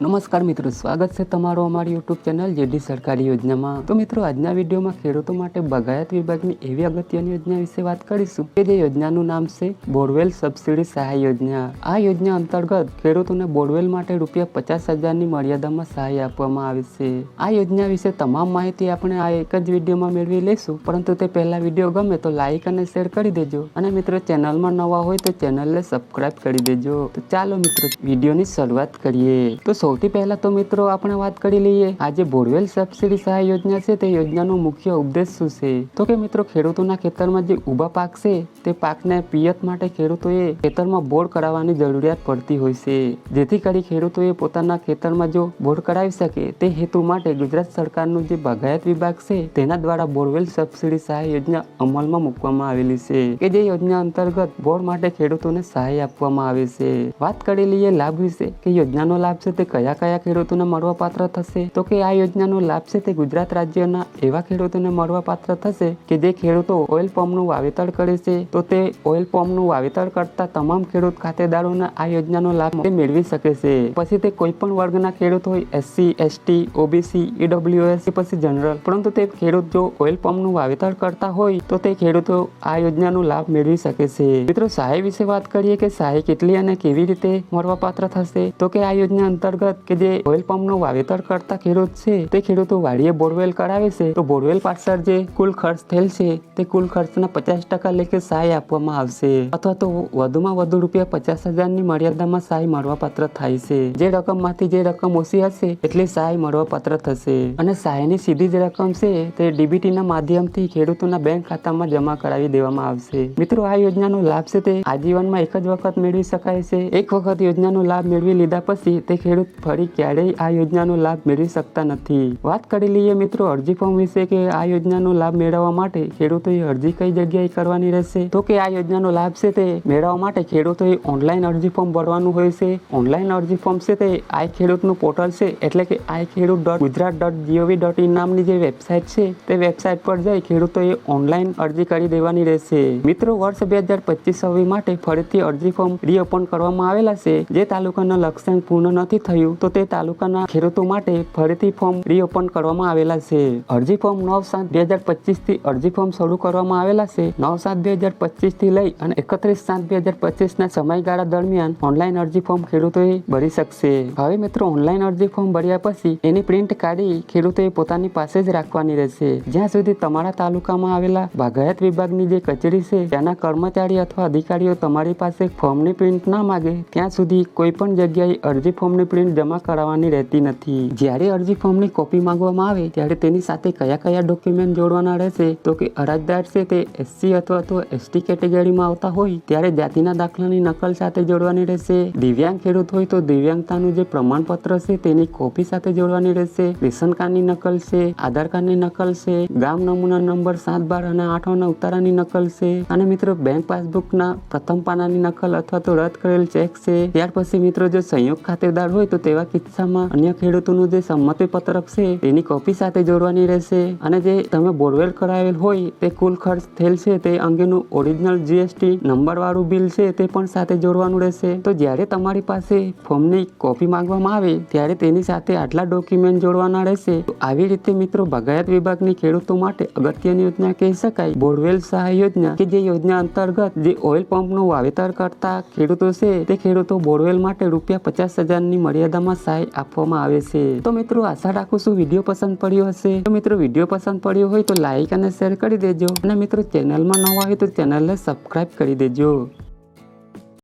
નમસ્કાર મિત્રો, સ્વાગત છે તમારો અમારી યુટ્યુબ ચેનલ જેડી સરકારી યોજનામાં. તો મિત્રો, આજના વિડીયોમાં ખેડૂતો માટે બગાયત વિભાગની એવી અગત્યની યોજના વિશે વાત કરીશું કે જે યોજનાનું નામ છે બોરવેલ સબસિડી સહાય યોજના. આ યોજના અંતર્ગત ખેડૂતોને બોરવેલ માટે રૂપિયા પચાસ હજારની મર્યાદામાં સહાય આપવામાં આવે છે. આ યોજના વિશે તમામ માહિતી આપણે આ એક જ વિડીયોમાં મેળવી લઈશું. પરંતુ તે પહેલા વીડિયો ગમે તો લાઇક અને શેર કરી દેજો. અને મિત્રો, ચેનલમાં નવા હોય તો ચેનલને સબસ્ક્રાઇબ કરી દેજો. તો ચાલો મિત્રો, વિડીયોની શરૂઆત કરીએ. તો સૌથી પહેલા તો મિત્રો આપણે વાત કરી લઈએ, આજે બોરવેલ સબસિડી સહાય યોજના છે, તે યોજનાનો મુખ્ય ઉદ્દેશ શું છે? તો કે મિત્રો, ખેડૂતોના ખેતરમાં જે ઊભા પાક છે, તે પાકને પિયત માટે ખેડૂતોએ ખેતરમાં બોર કરાવવાની જરૂરિયાત પડતી હોય છે. જેથી કરી ખેડૂતોએ પોતાના ખેતરમાં જો બોર કરાવી શકે, તે હેતુ માટે ગુજરાત સરકારનું જે બાગાયત વિભાગ છે, તેના દ્વારા બોરવેલ સબસિડી સહાય યોજના અમલમાં મૂકવામાં આવેલી છે. કે જે યોજના અંતર્ગત બોર માટે ખેડૂતોને સહાય આપવામાં આવે છે. વાત કરી લઈએ લાભ વિશે, કે યોજનાનો લાભ છે તે કયા કયા ખેડૂતોને મળવાપાત્ર થશે? તો કે આ યોજનાનો લાભ છે તે ગુજરાત રાજ્યના એવા ખેડૂતોને મળવાપાત્ર થશે કે જે ખેડૂતો ઓઇલ પંપનું વાવેતર કરે છે? તો તે ઓઇલ પંપનું વાવેતર કરતા તમામ ખેડૂત ખાતેદારોને આ યોજનાનો લાભ મેળવી શકે છે. પછી તે કોઈ પણ વર્ગના ખેડૂત હોય એસસી એસટી ઓબીસી ઈડબ્લ્યુએસ કે પછી જનરલ. પરંતુ તે ખેડૂત જો ઓઇલ પંપનું વાવેતર કરતા હોય, તો તે ખેડૂતો આ યોજનાનો લાભ મેળવી શકે છે. મિત્રો, સહાય વિશે વાત કરીએ કે સહાય કેટલી અને કેવી રીતે મળવાપાત્ર થશે? તો કે આ યોજના અંતર્ગત કે જે ઓઇલ પંપનું વાવેતર કરતા ખેડૂત છે, તે ખેડૂતો વાડીએ બોરવેલ કરાવે છે. તો બોરવેલ પાછળ જે કુલ ખર્ચ થયેલ છે, તે કુલ ખર્ચના પચાસ ટકા લેખે સહાય આપવામાં આવશે. અથવા તો વધુમાં વધુ રૂપિયા પચાસ હજારની મર્યાદામાં સહાય મળવાપાત્ર થાય છે. જે રકમમાંથી જે રકમ ઓછી હશે, એટલી સહાય મળવાપાત્ર થશે. અને સહાયની સીધી જ રકમ છે, તે ડીબીટીના માધ્યમથી ખેડૂતોના બેંક ખાતામાં જમા કરાવી દેવામાં આવશે. મિત્રો, આ યોજનાનો લાભ છે તે આજીવનમાં એક જ વખત મેળવી શકાય છે. એક વખત યોજનાનો લાભ મેળવી લીધા પછી તે ખેડૂત ફરી ક્યારેય આ યોજનાનો લાભ મેળવી શકતા નથી. વાત કરી લઈએ મિત્રો અરજી ફોર્મ વિશે કે આ યોજનાનો લાભ મેળવવા માટે ખેડૂતોએ અરજી કઈ જગ્યાએ કરવાની રહેશે? તો કે આ યોજનાનો લાભ છે તે મેળવવા માટે ખેડૂતોએ ઓનલાઈન અરજી ફોર્મ ભરવાનું હોય છે. ઓનલાઈન અરજી ફોર્મ છે તે આઈ ખેડૂતનું પોર્ટલ છે, એટલે કે I khedut dot Gujarat dot gov dot in નામની જે વેબસાઇટ છે, તે વેબસાઇટ પર જઈ ખેડૂતોએ ઓનલાઈન અરજી કરી દેવાની રહેશે. મિત્રો વર્ષ બે હજાર પચીસ માટે ફરીથી અરજી ફોર્મ રીઓપન કરવામાં આવેલા છે, જે તાલુકાના લક્ષ્યાંક પૂર્ણ નથી થયું. તો તે તાલુકાના ખેડૂતો માટે ફરીથી ફોર્મ રીઓપન કરવામાં આવેલા છે. અરજી ફોર્મ નવ સાત બે હજાર પચીસથી અરજી ફોર્મ શરૂ કરવામાં આવેલા છે. નવ સાત બે હજાર પચીસથી લઈ અને એકત્રીસ સાત બે હજાર પચીસ ના સમયગાળા દરમિયાન ઓનલાઈન અરજી ફોર્મ ખેડૂતોએ ભરી શકશે. હવે મિત્રો ઓનલાઈન અરજી ફોર્મ ભર્યા પછી એની પ્રિન્ટ કાઢી ખેડૂતોએ પોતાની પાસે જ રાખવાની રહેશે. જ્યાં સુધી તમારા તાલુકામાં આવેલા બાગાયત વિભાગની જે કચેરી છે, ત્યાંના કર્મચારી અથવા અધિકારીઓ તમારી પાસે ફોર્મની પ્રિન્ટ ના માગે, ત્યાં સુધી કોઈ પણ જગ્યાએ અરજી ફોર્મની પ્રિન્ટ જમા કરાવવાની રહેતી નથી. જ્યારે અરજી ફોર્મની કોપી માંગવામાં આવે, ત્યારે તેની સાથે કયા કયા ડોક્યુમેન્ટ જોડવાના રહેશે? તો કે અરજદાર છે તે એસસી અથવા તો એસટી કેટેગરીમાં આવતા હોય, ત્યારે જાતિના દાખલાની નકલ સાથે જોડવાની રહેશે. દિવ્યાંગ ખેડૂત હોય તો દિવ્યાંગતાનું જે પ્રમાણપત્ર છે તેની કોપી સાથે જોડવાની રહેશે. રેશન કાર્ડની નકલ છે, આધાર કાર્ડની નકલ છે, ગામ નમૂના નંબર સાત બાર અને આઠ ના ઉતારાની નકલ છે. અને મિત્રો, બેંક પાસબુકના પ્રથમ પાનાની નકલ અથવા તો રદ કરેલ ચેક છે. ત્યાર પછી મિત્રો, જો સંયુક્ત ખાતેદાર હોય તો તેવા કિસ્સામાં અન્ય ખેડૂતોનું જે સંમતિ પત્રક છે, તેની કોપી સાથે જોડવાની રહેશે. અને જે તમે બોરવેલ કરાવેલ હોય, તે કુલ ખર્ચ થયેલ છે તે અંગેનું ઓરિજિનલ જીએસટી નંબર વાળું બિલ છે, તે પણ સાથે જોડવાનું રહેશે. તો જ્યારે તમારી પાસે ફોર્મની કોપી માંગવામાં આવે, ત્યારે તેની સાથે આટલા ડોક્યુમેન્ટ જોડવાના રહેશે. આવી રીતે મિત્રો, બાગાયત વિભાગની ખેડૂતો માટે અગત્યની યોજના કહી શકાય. બોરવેલ સહાય યોજના કે જે યોજના અંતર્ગત જે ઓઇલ પંપનું વાવેતર કરતા ખેડૂતો છે, તે ખેડૂતો બોરવેલ માટે રૂપિયા પચાસ હજારની મર્યાદામાં સહાય આપવામાં આવે છે. તો મિત્રો, આશા રાખું છું વીડિયો પસંદ પડ્યો હશે. તો મિત્રો, વીડિયો પસંદ પડ્યો હોય તો લાઇક અને શેર કરી દેજો. અને મિત્રો, ચેનલમાં નવા હોય તો ચેનલને સબસ્ક્રાઇબ કરી દેજો.